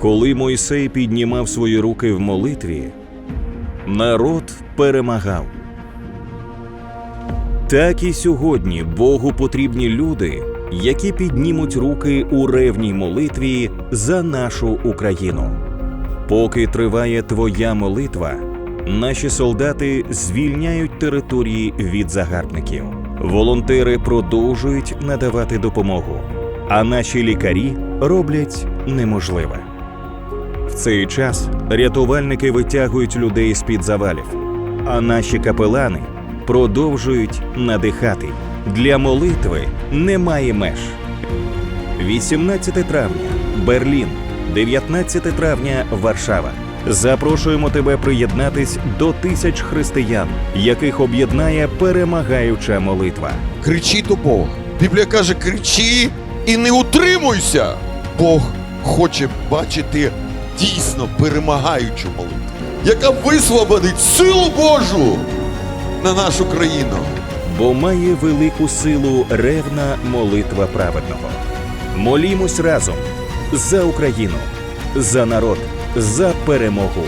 Коли Мойсей піднімав свої руки в молитві, народ перемагав. Так і сьогодні Богу потрібні люди, які піднімуть руки у ревній молитві за нашу Україну. Поки триває твоя молитва, наші солдати звільняють території від загарбників. Волонтери продовжують надавати допомогу, а наші лікарі роблять неможливе. В цей час рятувальники витягують людей з під завалів, а наші капелани продовжують надихати. Для молитви немає меж. 18 травня Берлін, 19 травня Варшава. Запрошуємо тебе приєднатись до тисяч християн, яких об'єднає перемагаюча молитва. Кричи до Бога. Біблія каже: кричи і не утримуйся. Бог хоче бачити дійсно перемагаючу молитву, яка висвободить силу Божу на нашу країну. бо має велику силу ревна молитва праведного. Молімось разом за Україну, за народ, за перемогу.